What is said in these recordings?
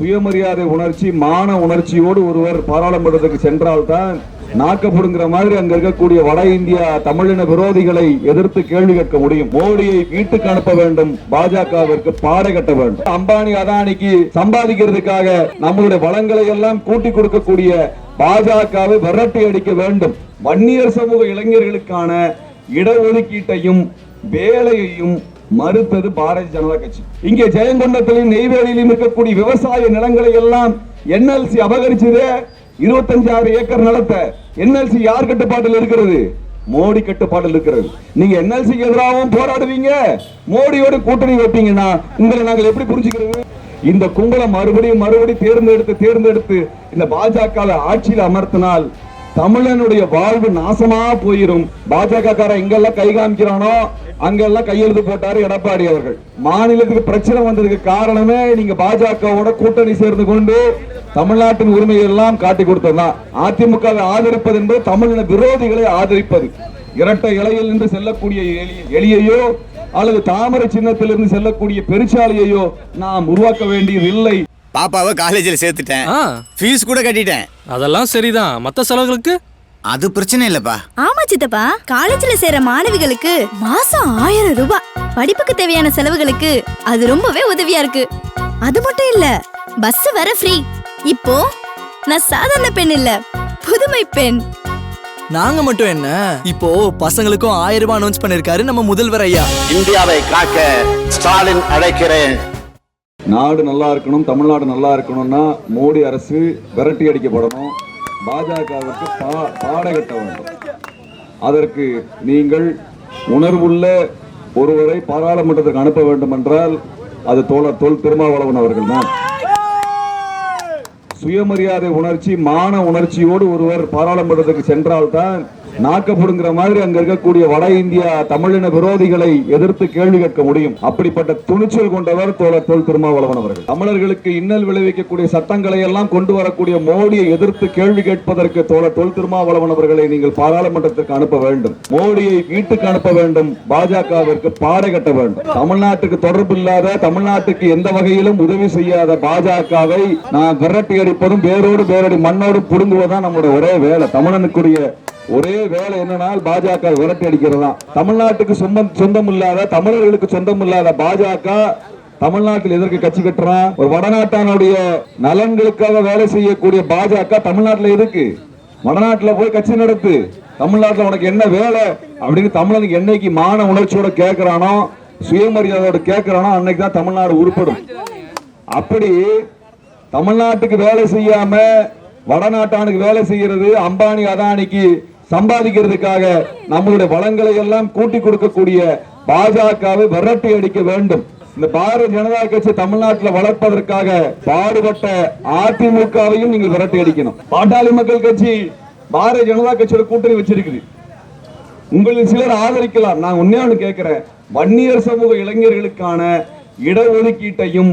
சுயமரியாதை உணர்ச்சி மான உணர்ச்சியோடு ஒருவர் பாராளுமன்றத்துக்கு சென்றால்தான் நாக்கப்படுங்கிற மாதிரி அங்க இருக்கக்கூடிய வட இந்தியா தமிழின விரோதிகளை எதிர்த்து கேள்வி கேட்க முடியும். மோடியை வீட்டுக்கு அனுப்ப வேண்டும். பாஜகவிற்கு பாடை கட்ட வேண்டும். அம்பானி அதானிக்கு சம்பாதிக்கிறதுக்காக நம்மளுடைய வளங்களை எல்லாம் கூட்டி கொடுக்கக்கூடிய பாஜகவை விரட்டி அடிக்க வேண்டும். வன்னியர் சமூக இளைஞர்களுக்கான இடஒதுக்கீட்டையும் வேலையையும் மறுத்தது பாரதிய ஜனதா கட்சி. இங்கே ஜெயங்கொண்டத்திலும் நெய்வேலியிலும் இருக்கக்கூடிய விவசாய நிலங்களை எல்லாம் என்எல்சி அபகரிச்சது இருபத்தஞ்சாறு ஏக்கர் நிலத்தை. என்எல்சி யார் கட்டுப்பாட்டில் இருக்கிறது? மோடி கட்டுப்பாட்டில் இருக்கிறது. நீங்க என்எல்சி எதிராகவும் போராடுவீங்க. மோடியோட கூட்டணி வைப்பீங்கன்னா உங்களை நாங்கள் எப்படி புரிஞ்சுக்கிறது? இந்த கும்பலை மறுபடியும் மறுபடியும் தேர்ந்தெடுத்து தேர்ந்தெடுத்து இந்த பாஜக ஆட்சியில் அமர்த்தினால் தமிழனுடைய வாழ்வு நாசமா போயிரும். பாஜக கார எங்கெல்லாம் கை காமிக்கிறானோ? அங்கெல்லாம் கையெழுத்து போட்டாரு எடப்பாடி அவர்கள். மாநிலத்துக்கு பிரச்சனை வந்ததுக்கு காரணமே நீங்க பாஜகவோட கூட்டணி சேர்ந்து கொண்டு தமிழ்நாட்டின் உரிமையை எல்லாம் காட்டி கொடுத்ததுதான். அதிமுகவை ஆதரிப்பது என்பது தமிழின விரோதிகளை ஆதரிப்பது. இரட்டை இலையில் நின்று செல்லக்கூடிய எலி- எலியையோ அல்லது தாமரை சின்னத்திலிருந்து செல்லக்கூடிய பெருச்சாலியையோ நாம் உருவாக்க வேண்டியது இல்லை பாப்பாவை காலேஜில் சேர்த்துட்டேன். ஃபீஸ் கூட கட்டிட்டேன். அதெல்லாம் சரிதான். மத்த செலவுகளுக்கு? அது பிரச்சனை இல்லப்பா. ஆமா சித்தப்பா காலேஜ்ல சேர மாணவிகளுக்கு மாசம் ஆயிரம் ரூபாய். படிப்புக்கு தேவையான செலவுகளுக்கு அது ரொம்பவே உதவியா இருக்கு. அது மட்டும் இல்ல பஸ் வர ஃப்ரீ இப்போ நான் சாதாரண பெண் இல்ல புதுமை பெண். நாங்க மட்டும் என்ன? இப்போ பசங்களுக்கும் ஆயிரம் ரூபாய் அனௌன்ஸ் பண்ணிருக்காரு நம்ம முதல்வர் ஐயா. இந்தியாவை காக்க ஸ்டாலின் அழைக்கிறேன். நாடு நல்லா இருக்கணும் தமிழ்நாடு நல்லா இருக்கணும்னா மோடி அரசு விரட்டி அடிக்கப்படணும். பாஜகவிற்கு பா வேண்டும். அதற்கு நீங்கள் உணர்வுள்ள ஒருவரை பாராளுமன்றத்துக்கு அனுப்ப வேண்டும் என்றால் அது தோழர் தொல் திருமாவளவன் அவர்கள் தான். சுயமரியாதை உணர்ச்சி மான உணர்ச்சியோடு ஒருவர் பாராளுமன்றத்துக்கு சென்றால்தான் நாக்கப்படுங்கிற மாதிரி அங்க இருக்கக்கூடிய வட இந்தியா தமிழின விரோதிகளை எதிர்த்து கேள்வி கேட்க முடியும். அப்படிப்பட்ட துணிச்சல் கொண்டவர் தோழர் தொல் திருமாவளவன் அவர்கள். தமிழர்களுக்கு இன்னல் விளைவிக்கக்கூடிய சட்டங்களை எல்லாம் கொண்டு வரக்கூடிய மோடியை எதிர்த்து கேள்வி கேட்பதற்கு தோழர் தொல் திருமாவளவன் அவர்களை நீங்கள் பாராளுமன்றத்திற்கு அனுப்ப வேண்டும். மோடியை வீட்டுக்கு அனுப்ப வேண்டும். பாஜகவிற்கு பாடை கட்ட வேண்டும். தமிழ்நாட்டுக்கு தொடர்பு இல்லாத தமிழ்நாட்டுக்கு எந்த வகையிலும் உதவி செய்யாத பாஜகவை நான் விரட்டி அடிப்பதும் வேரோடு வேரடி மண்ணோடு புடுங்குவதுதான் நம்முடைய ஒரே வேலை. தமிழனுக்குரிய ஒரே வேலை என்னன்னா பாஜக விரட்டி அடிக்கிறதா தமிழ்நாட்டுக்கு சொந்தம் சொந்தம் இல்லாத தமிழர்களுக்கு சொந்தம் இல்லாத பாஜக தமிழ்நாட்டில் எதற்கு கட்சி கட்டுறான்? ஒரு வடநாட்டானுடைய நலன்களுக்காக வேலை செய்யக்கூடிய பாஜக தமிழ்நாட்டில் எதுக்கு? வடநாட்டில் போய் கட்சி நடத்து. தமிழ்நாட்டில் உனக்கு என்ன வேலை? அப்படின்னு தமிழனுக்கு என்னைக்கு மான உணர்ச்சியோட கேட்கிறானோ சுயமரியாதையோட கேட்கிறானோ அன்னைக்கு தான் தமிழ்நாடு உருப்படும். அப்படி தமிழ்நாட்டுக்கு வேலை செய்யாம வடநாட்டானுக்கு வேலை செய்யறது அம்பானி அதானிக்கு சம்பாதிக்கிறதுக்காக நம்மளுடைய வளங்களை எல்லாம் கூட்டி கொடுக்கக்கூடிய பாஜகவை விரட்டி அடிக்க வேண்டும். இந்த பாரதிய ஜனதா கட்சி தமிழ்நாட்டில் வளர்ப்பதற்காக பாடுபட்ட அதிமுகவையும் நீங்கள் விரட்டி அடிக்கணும். பாட்டாளி மக்கள் கட்சி பாரதிய ஜனதா கட்சியோட கூட்டணி வச்சிருக்குது. உங்களில் சிலர் ஆதரிக்கலாம். நான் ஒன்னே ஒன்று கேட்கிறேன். வன்னியர் சமூக இளைஞர்களுக்கான இடஒதுக்கீட்டையும்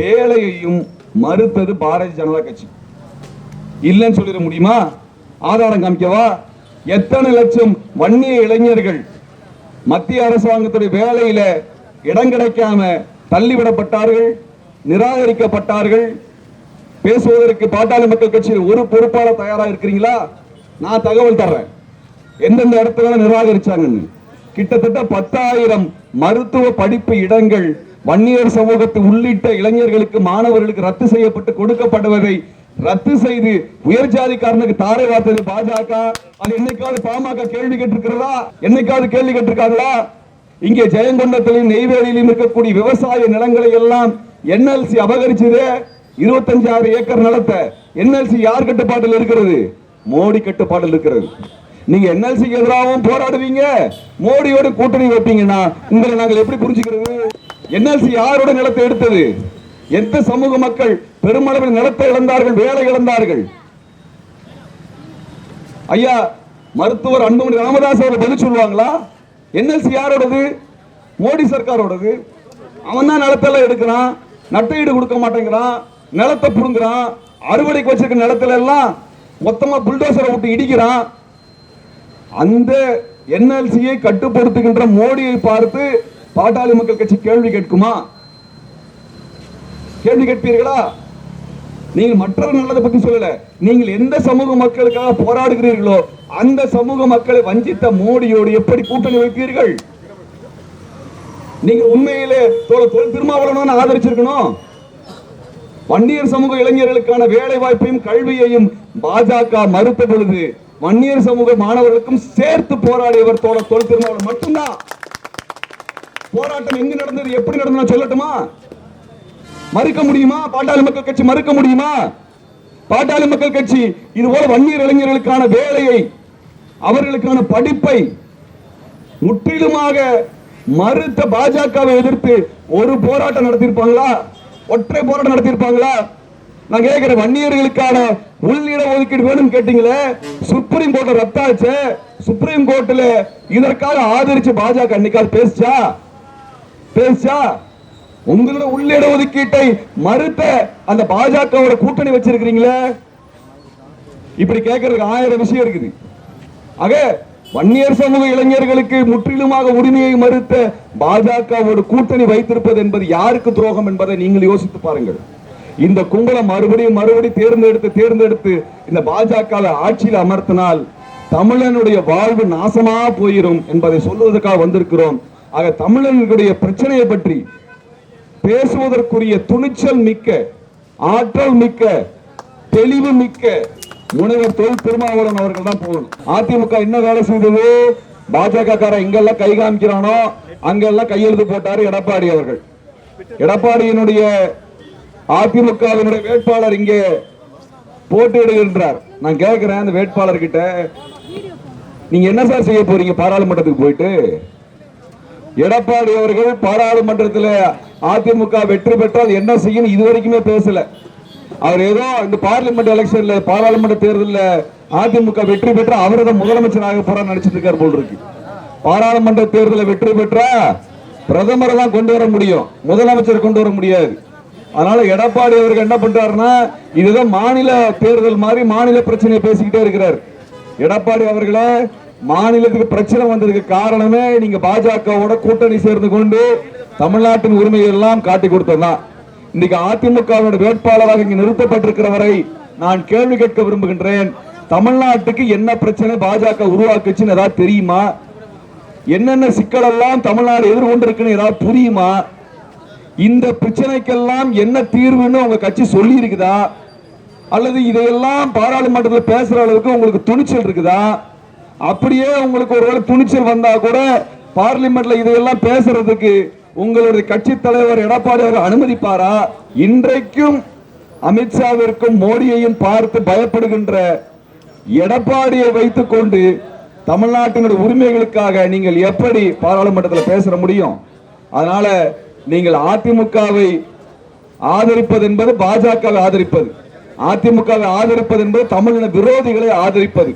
வேலையையும் மறுத்தது பாரதிய ஜனதா கட்சி. இல்லைன்னு சொல்லிட முடியுமா? ஆதாரம் காமிக்கவா? எத்தனை லட்சம் வன்னிய இளைஞர்கள் மத்திய அரசாங்கத்துடைய வேலையில இடம் கிடைக்காம தள்ளிவிடப்பட்டார்கள் நிராகரிக்கப்பட்டார்கள்? பேசுவதற்கு பாட்டாளி மக்கள் கட்சியில் ஒரு பொறுப்பாளர் தயாரா இருக்கிறீங்களா? நான் தகவல் தர்றேன். எந்தெந்த இடத்துல நிராகரிச்சாங்கன்னு. கிட்டத்தட்ட பத்தாயிரம் மருத்துவ படிப்பு இடங்கள் வன்னியர் சமூகத்து உள்ளிட்ட இளைஞர்களுக்கு மாணவர்களுக்கு ரத்து செய்யப்பட்டு கொடுக்கப்படுவதை ரத்து செய்து உயர் ஜாதிக்காரனுக்கு தாரை வார்த்தது பாஜக? அது என்னைக்காவது பாமக கேள்வி கேட்டிருக்கிறதா? என்னைக்காவது கேள்வி கேட்டிருக்காங்களா? இங்கே ஜெயங்கொண்டத்திலும் நெய்வேலியிலும் இருக்கக்கூடிய விவசாய நிலங்களை எல்லாம் என்எல்சி அபகரிச்சதே இருபத்தஞ்சாயிரம் ஏக்கர் நிலத்தை. என்எல்சி யார் கட்டுப்பாட்டில் இருக்கிறது? மோடி கட்டுப்பாட்டில் இருக்கிறது. நீங்க என்எல்சி எதிராகவும் போராடுவீங்க. மோடியோட கூட்டணி வைப்பீங்கன்னா உங்களை நாங்கள் எப்படி புரிஞ்சுக்கிறது? என்எல்சி யாரோட நிலத்தை எடுத்தது? எந்த சமூக மக்கள் பெருமளவில் நிலத்தை இழந்தார்கள் வேலை இழந்தார்கள். ஐயா மருத்துவர் அன்புமணி ராமதாஸ் அவர்கள் பதில் சொல்லுவாங்களா? என்எல்சி யாரோடது மோடி சர்க்காரோடது. அவன் தான் நிலத்தெல்லாம் எடுக்கிறான் நட்டையீடு கொடுக்க மாட்டேங்கிறான் நிலத்தை புடுங்குறான் அறுவடைக்கு வச்சிருக்க நிலத்துல எல்லாம் மொத்தமா புல்டோசரை விட்டு இடிக்கிறான். அந்த என்எல்சியை கட்டுப்படுத்துகின்ற மோடியை பார்த்து பாட்டாளி மக்கள் கட்சி கேள்வி கேட்குமா? கேள்வி கேட்பீர்களா? நீங்கள் மற்ற நல்லதை பற்றி சொல்லல. நீங்கள் எந்த சமூக மக்களுக்காக போராடுகிறீர்களோ அந்த சமூக மக்களை வஞ்சித்த மோடியோடு எப்படி கூட்டணி வைப்பீர்கள்? நீங்க உண்மையிலே திருமாவளவன் ஆதரிச்சிருக்கணும். வன்னியர் சமூக இளைஞர்களுக்கான வேலை வாய்ப்பையும் கல்வியையும் பாஜக மறுத்த பொழுது வன்னியர் சமூக மாணவர்களுக்கும் சேர்த்து போராடியவர் தோழ தொல் திருமாவளவன் மட்டும்தான். போராட்டம் எங்கு நடந்தது எப்படி நடந்தது சொல்லட்டுமா? மறுக்க முடியுமா? பாட்டாளி மக்கள் கட்சி மறுக்க முடியுமா? பாட்டாளி மக்கள் கட்சி இது போல வன்னியர் இளைஞர்களுக்கான வேலையை அவர்களுக்கான படிப்பை முற்றிலுமாக மறுத்த பாஜகவை எதிர்த்து ஒரு போராட்டம் நடத்தியிருப்பாங்களா? ஒற்றை போராட்டம் நடத்தியிருப்பாங்களா? நான் கேட்கிறேன் வன்னியர்களுக்கான உள்ளிட ஒதுக்கீடு வேணும் கேட்டீங்களே? சுப்ரீம் கோர்ட்ல ரத்தாச்சு. சுப்ரீம் கோர்ட்ல இதற்காக ஆதரிச்சு பாஜக அன்னைக்கால் பேசுச்சா? பேசுச்சா? உங்களோட உள்ளிட ஒதுக்கீட்டை மறுத்த அந்த பாஜகவோட கூட்டணி வச்சிருக்கிறீங்களே? இப்படி கேட்கறதுக்கு ஆயிரம் விஷயம் இருக்குது. ஆக வன்னியர் சமூக இளைஞர்களுக்கு முற்றிலுமாக உரிமையை மறுத்த பாஜகவோடு கூட்டணி வைத்திருப்பது என்பது யாருக்கு துரோகம் என்பதை நீங்கள் யோசித்து பாருங்கள். இந்த கும்பலம் மறுபடியும் மறுபடியும் தேர்ந்தெடுத்து தேர்ந்தெடுத்து இந்த பாஜக ஆட்சியில் அமர்த்தினால் தமிழனுடைய வாழ்வு நாசமா போயிடும் என்பதை சொல்வதற்காக வந்திருக்கிறோம். ஆக தமிழர்களுடைய பிரச்சனையை பற்றி பேசுவதற்குரிய துணிச்சல் மிக்க ஆற்றல் மிக்க தெளிவு மிக்க முனைவர் தொல் திருமாவளவன் அவர்கள் தான் போகணும். அதிமுக என்ன வேலை செய்தது? பாஜக கார எங்கெல்லாம் கை காமிக்கிறானோ அங்கெல்லாம் கையெழுத்து போட்டாரு எடப்பாடி அவர்கள். எடப்பாடியினுடைய அதிமுகவினுடைய வேட்பாளர் இங்கே போட்டியிடுகின்றார் நான் கேட்கிறேன் அந்த வேட்பாளர் கிட்ட நீங்க என்ன சார் செய்ய போறீங்க? பாராளுமன்றத்துக்கு போயிட்டு? எடப்பாடி அவர்கள் பாராளுமன்றத்தில் அதிமுக வெற்றி பெற்றால் என்ன செய்யும் இதுவரைக்குமே பேசல. அவர் ஏதோ இந்த பார்லிமெண்ட் எலெக்ஷன்ல பாராளுமன்ற தேர்தலில் அதிமுக வெற்றி பெற்ற அவரை தான் முதலமைச்சராக போறான்னு நினைச்சிட்டு இருக்கார் போல் இருக்கு. பாராளுமன்ற தேர்தலில் வெற்றி பெற்றா பிரதமரை தான் கொண்டு வர முடியும். முதலமைச்சர் கொண்டு வர முடியாது. அதனால எடப்பாடி அவர்கள் என்ன பண்றாருன்னா இதுதான் மாநில தேர்தல் மாதிரி மாநில பிரச்சனையை பேசிக்கிட்டே இருக்கிறார். எடப்பாடி அவர்களை மாநிலத்துக்கு பிரச்சனை வந்ததுக்கு காரணமே நீங்க பாஜகவோட கூட்டணி சேர்ந்து கொண்டு தமிழ்நாட்டின் உரிமையை எல்லாம் காட்டி கொடுத்ததுதான். இன்னைக்கு அதிமுகவோட வேட்பாளராக இங்கு நிறுத்தப்பட்டிருக்கிறவரை நான் கேள்வி கேட்க விரும்புகின்றேன். தமிழ்நாட்டுக்கு என்ன பிரச்சனை பாஜக உருவாக்குச்சுன்னு ஏதாவது தெரியுமா? என்னென்ன சிக்கல் எல்லாம் தமிழ்நாடு எதிர்கொண்டிருக்குன்னு ஏதாவது புரியுமா? இந்த பிரச்சனைக்கெல்லாம் என்ன தீர்வுன்னு உங்க கட்சி சொல்லி இருக்குதா அல்லது இதையெல்லாம் பாராளுமன்றத்தில் பேசுற அளவுக்கு உங்களுக்கு துணிச்சல் இருக்குதா? அப்படியே உங்களுக்கு ஒருவேளை துணிச்சல் வந்தா கூட பார்லிமெண்ட்ல இதையெல்லாம் பேசுறதுக்கு உங்களுடைய கட்சி தலைவர் எடப்பாடி அவர்கள் அனுமதிப்பாரா? இன்றைக்கும் அமித்ஷாவிற்கும் மோடியையும் பார்த்து பயப்படுகின்ற எடப்பாடியை வைத்துக்கொண்டு தமிழ்நாட்டினுடைய உரிமைகளுக்காக நீங்கள் எப்படி பாராளுமன்றத்தில் பேச முடியும்? அதனால நீங்கள் அதிமுகவை ஆதரிப்பது என்பது பாஜகவை ஆதரிப்பது. அதிமுகவை ஆதரிப்பது என்பது தமிழின விரோதிகளை ஆதரிப்பது.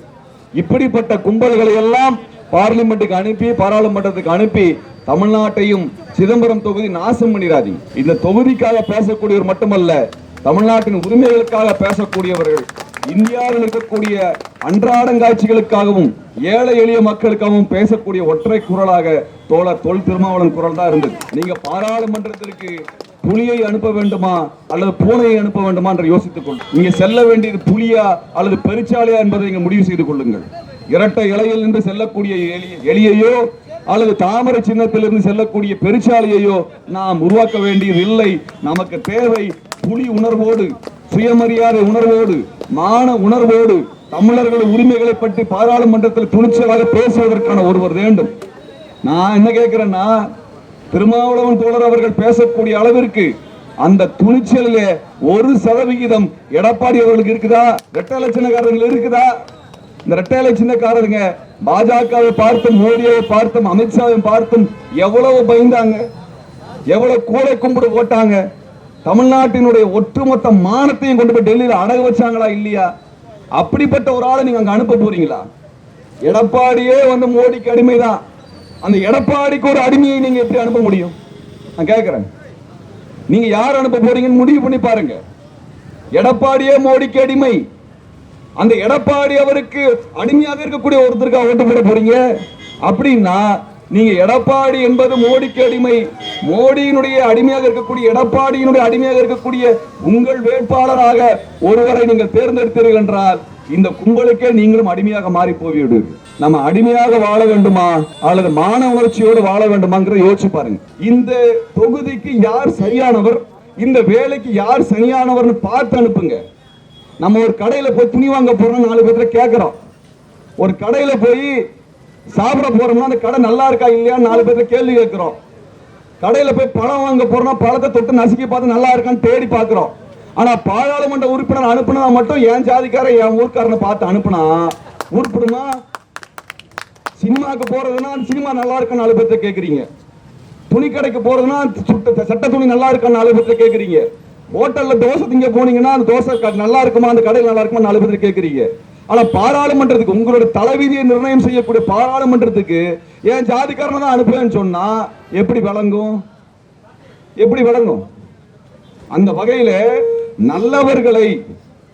இப்படிப்பட்ட கும்பல்களை எல்லாம் பார்லிமெண்ட்டுக்கு அனுப்பி பாராளுமன்றத்துக்கு அனுப்பி தமிழ்நாட்டையும் சிதம்பரம் தொகுதி நாசம் பண்ணிடாதீங்க. இந்த தொகுதிக்காக பேசக்கூடியவர் மட்டுமல்ல தமிழ்நாட்டின் உரிமைகளுக்காக பேசக்கூடியவர்கள் இந்தியாவில் இருக்கக்கூடிய அன்றாடங்காட்சிகளுக்காகவும் ஏழை எளிய மக்களுக்காகவும் பேசக்கூடிய ஒற்றை குரலாக தோழர் தொல் திருமாவளவன் குரல் தான் இருந்தது. நீங்க பாராளுமன்றத்திற்கு புலியை அனுப்ப வேண்டுமா அல்லது பூனையை அனுப்ப வேண்டுமா என்று யோசித்துக் கொள்ளும் நீங்க செல்ல வேண்டியது புலியா அல்லது பெருச்சாலையா என்பதை நீங்க முடிவு செய்து கொள்ளுங்கள். இரட்டை இலையில் நின்று செல்லக்கூடிய எலி- எலியையோ அல்லது தாமரை சின்னத்திலிருந்து செல்லக்கூடிய பெருச்சாலையையோ நாம் உருவாக்க வேண்டியது இல்லை. நமக்கு தேவை புலி உணர்வோடு சுயமரியாதை உணர்வோடு மான உணர்வோடு தமிழர்கள் உரிமைகளை பற்றி பாராளுமன்றத்தில் துணிச்சலாக பேசுவதற்கான ஒருவர் வேண்டும். நான் என்ன கேட்கிறேன்னா திருமாவளவன் தோழர் அவர்கள் பேசக்கூடிய அளவிற்கு அந்த துணிச்சலிலே ஒரு சதவிகிதம் எடப்பாடி அவர்களுக்கு இருக்குதா? ரெட்டை லட்சணக்காரர்கள் இருக்குதா? இந்த ரெட்டை லட்சணக்காரருங்க பாஜகவை பார்த்தும் மோடியை பார்த்தும் அமித்ஷாவை பார்த்தும் எவ்வளவு பயந்தாங்க? எவ்வளவு கூடை கும்பிடு போட்டாங்க? தமிழ்நாட்டினுடைய ஒட்டுமொத்த மானத்தையும் கொண்டு போய் டெல்லியில் அடகு வச்சாங்களா இல்லையா? அப்படிப்பட்ட ஒரு ஆளை நீங்க அங்க அனுப்ப போறீங்களா? எடப்பாடியே வந்து மோடிக்கு அடிமைதான். அந்த எடப்பாடிக்கு ஒரு அடிமையை நீங்க எப்படி அனுப்ப முடியும்? நான் கேட்கிறேன் நீங்க யார் அனுப்ப போறீங்கன்னு முடிவு பண்ணி பாருங்க. எடப்பாடியே மோடிக்கு அடிமை. அந்த எடப்பாடி அவருக்கு அடிமையாக இருக்கக்கூடிய ஒருத்தருக்காக ஓட்டு போட போறீங்க? அப்படின்னா நீங்க எடப்பாடி என்பது மோடிக்கு அடிமை. மோடியினுடைய அடிமையாக இருக்கக்கூடிய எடப்பாடியினுடைய அடிமையாக இருக்கக்கூடிய உங்கள் வேட்பாளராக ஒருவரை நீங்கள் தேர்ந்தெடுத்தீர்கள் என்றால் இந்த கும்பலுக்கே நீங்களும் அடிமையாக மாறி போவீர்கள் நம்ம அடிமையாக வாழ வேண்டுமா? அல்லது மான உணர்ச்சியோடு வாழ வேண்டுமாங்கிறத யோசிச்சு பாருங்க. இந்த தொகுதிக்கு யார் சரியானவர்? இந்த வேலைக்கு யார் சரியானவர்னு பார்த்து அனுப்புங்க. நம்ம ஒரு கடையில போய் துணி வாங்க போறோம் நாலு பேர்த்த கேட்கிறோம் ஒரு கடையில போய் சாப்பிட போறோம்னா அந்த கடை நல்லா இருக்கா இல்லையான்னு நாலு பேர்த்த கேள்வி கேட்கிறோம் கடையில போய் பழம் வாங்க போறோம்னா பழத்தை தொட்டு நசுக்கி பார்த்து நல்லா இருக்கான்னு தேடி பார்க்கிறோம். ஆனா பாராளுமன்ற உறுப்பினர் அனுப்புனா மட்டும் என் ஜாதிக்காரன் என் ஊர்க்காரனை பார்த்து அனுப்புனா? உருப்பிடுமா சினிமாக்கு போறதுன்னா சினிமா நல்லா இருக்கு நாலு பேர்த்த கேக்குறீங்க. துணி கடைக்கு போறதுன்னா சுட்ட சட்ட துணி நல்லா இருக்கு நாலு பேர்த்த கேக்குறீங்க. ஹோட்டல்ல தோசை திங்க போனீங்கன்னா அந்த தோசை நல்லா இருக்குமா? அந்த கடையில் நல்லா இருக்குமா? நாலு பேர்த்த கேக்குறீங்க. ஆனா பாராளுமன்றத்துக்கு உங்களோட தலைவிதியை நிர்ணயம் செய்யக்கூடிய பாராளுமன்றத்துக்கு ஏன் ஜாதிக்காரனை தான் அனுப்புவேன்னு சொன்னா எப்படி விளங்கும்? எப்படி விளங்கும்? அந்த வகையில நல்லவர்களை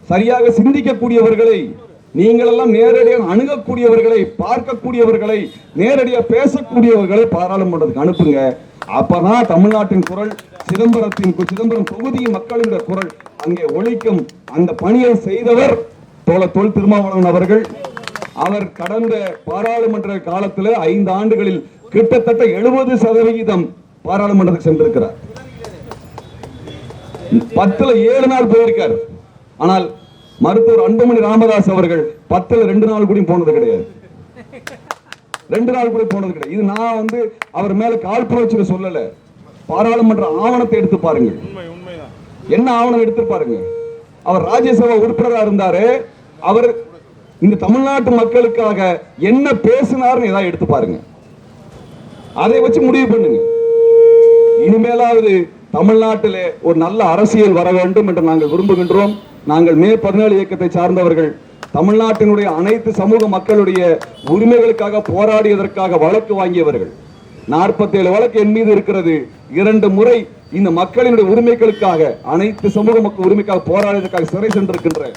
சரியாக சிந்திக்கக்கூடியவர்களை நீங்கள் எல்லாம் நேரடியாக அணுகக்கூடியவர்களை பார்க்கக்கூடியவர்களை நேரடியாக பேசக்கூடியவர்களை பாராளுமன்றத்துக்கு அனுப்புங்க. அப்பதான் தமிழ்நாட்டின் குரல் சிதம்பரத்தின் கு- சிதம்பரம் தொகுதியின் மக்களின் குரல் அங்கே ஒழிக்கும். அந்த பணியை செய்தவர் தோழ தொல் திருமாவளவன் அவர்கள். அவர் கடந்த பாராளுமன்ற காலத்தில் ஐந்து ஆண்டுகளில் கிட்டத்தட்ட எழுபது சதவிகிதம் பாராளுமன்றத்துக்கு சென்றிருக்கிறார். பத்துல ஏழு நாள் போயிருக்கார். ஆனால் மருத்துவர் அன்புமணி ராமதாஸ் அவர்கள் பத்துல ரெண்டு நாள் கூட போனது கிடையாது. ரெண்டு நாள் கூட போனது கிடையாது. இது நான் வந்து அவர் மேல காழ்ப்புணர்ச்சியில சொல்லல. பாராளுமன்ற ஆவணத்தை எடுத்து பாருங்கள். என்ன ஆவணம் எடுத்து பாருங்க அவர் ராஜ்யசபா உறுப்பினரா இருந்தாரு. அவர் இந்த தமிழ்நாட்டு மக்களுக்காக என்ன பேசினார்னு ஏதாவது எடுத்து பாருங்க அதை வச்சு முடிவு பண்ணுங்க இனிமேலாவது தமிழ்நாட்டிலே ஒரு நல்ல அரசியல் வர வேண்டும் என்று நாங்கள் விரும்புகின்றோம். நாங்கள் மே பதினேழு இயக்கத்தை சார்ந்தவர்கள் தமிழ்நாட்டினுடைய அனைத்து சமூக மக்களுடைய உரிமைகளுக்காக போராடியதற்காக வழக்கு வாங்கியவர்கள். 47 வழக்கு என் மீது இருக்கிறது. இரண்டு முறை இந்த மக்களினுடைய உரிமைகளுக்காக அனைத்து சமூக மக்கள் உரிமைக்காக போராடியதற்காக சிறை சென்றிருக்கின்றேன்.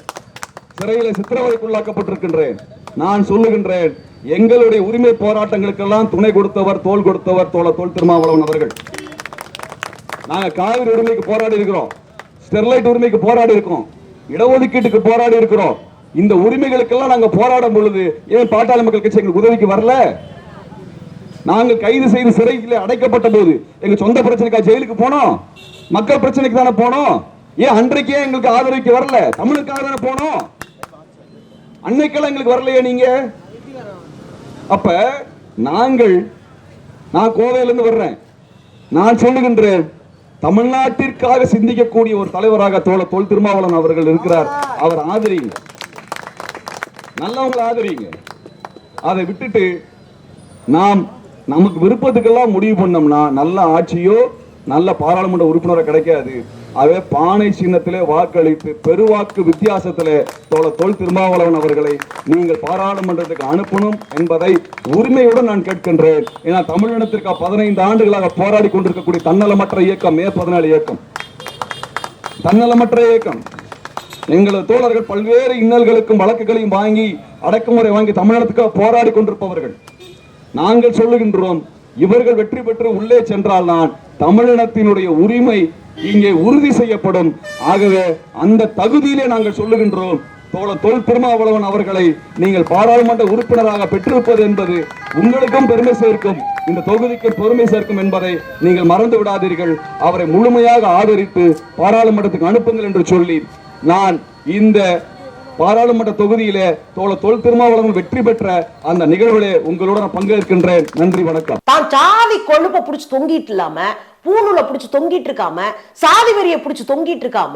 சிறையில சித்திரவதைக்குள்ளாக்கப்பட்டிருக்கின்றேன் நான் சொல்லுகின்றேன் எங்களுடைய உரிமை போராட்டங்களுக்கெல்லாம் துணை கொடுத்தவர் தோள் கொடுத்தவர் தோழ தோல் திருமாவளவன் அவர்கள். நாங்கள் காவிரி உரிமைக்கு போராடி இருக்கிறோம். ஸ்டெர்லைட் உரிமைக்கு போராடி இருக்கோம். இடஒதுக்கீட்டுக்கு போராடி இருக்கிறோம். இந்த உரிமைகளுக்கெல்லாம் நாங்கள் போராடும் பொழுது ஏன் பாட்டாளி மக்கள் கட்சி எங்களுக்கு உதவிக்கு வரல? நாங்கள் கைது செய்து சிறையில் அடைக்கப்பட்ட போது எங்க சொந்த பிரச்சனைக்கா ஜெயிலுக்கு போனோம். மக்கள் பிரச்சனைக்கு தானே போனோம். ஏன் அன்றைக்கே எங்களுக்கு ஆதரவுக்கு வரல? தமிழுக்காக தானே போனோம். அன்னைக்கெல்லாம் எங்களுக்கு வரலையே நீங்க? அப்ப நாங்கள் நான் கோவையிலிருந்து வர்றேன். நான் சொல்லுகின்றேன் தமிழ்நாட்டிற்காக சிந்திக்கக்கூடிய ஒரு தலைவராக தோழ தொல் திருமாவளவன் அவர்கள் இருக்கிறார். அவர் ஆதரிங்க. நல்லவங்களை ஆதரிங்க. அதை விட்டுட்டு நாம் நமக்கு விருப்பத்துக்கெல்லாம் முடிவு பண்ணோம்னா நல்ல ஆட்சியோ நல்ல பாராளுமன்ற உறுப்பினரோ கிடைக்காது. ஆகவே பானை சின்னத்திலே வாக்களித்து பெருவாக்கு வித்தியாசத்திலே தோழ தொல் திருமாவளவன் அவர்களை நீங்கள் பாராளுமன்றத்துக்கு அனுப்பணும் என்பதை உரிமையுடன் நான் கேட்கின்றேன். ஏன்னா தமிழினத்திற்கு பதினைந்து ஆண்டுகளாக போராடி கொண்டிருக்கக்கூடிய தன்னலமற்ற இயக்கம் மே பதினாலு இயக்கம். தன்னலமற்ற இயக்கம். எங்களது தோழர்கள் பல்வேறு இன்னல்களுக்கும் வழக்குகளையும் வாங்கி அடக்குமுறை வாங்கி தமிழகத்துக்காக போராடி கொண்டிருப்பவர்கள். நாங்கள் சொல்லுகின்றோம் இவர்கள் வெற்றி பெற்று உள்ளே சென்றால் தான் தமிழினத்தினுடைய உரிமை இங்கே உறுதி செய்யப்படும். ஆகவே அந்த தகுதியிலே நாங்கள் சொல்லுகின்றோம் தோழ தொல் திருமாவளவன் அவர்களை நீங்கள் பாராளுமன்ற உறுப்பினராக பெற்றிருப்பது என்பது உங்களுக்கும் பெருமை சேர்க்கும் இந்த தொகுதிக்கு பெருமை சேர்க்கும் என்பதை நீங்கள் மறந்து விடாதீர்கள். அவரை முழுமையாக ஆதரித்து பாராளுமன்றத்துக்கு அனுப்புங்கள் என்று சொல்லி நான் இந்த பாராளுமன்ற தொகுதியிலே தோழ தொல் திருமாவளவன் வெற்றி பெற்ற அந்த நிகழ்விலே உங்களோட நான் பங்கேற்கின்றேன். நன்றி வணக்கம். தான் சாதி கொழுப்ப புடிச்சு தொங்கிட்டு இல்லாம பூணுல புடிச்சு தொங்கிட்டு இருக்காம சாதி வெறியை புடிச்சு தொங்கிட்டு இருக்காம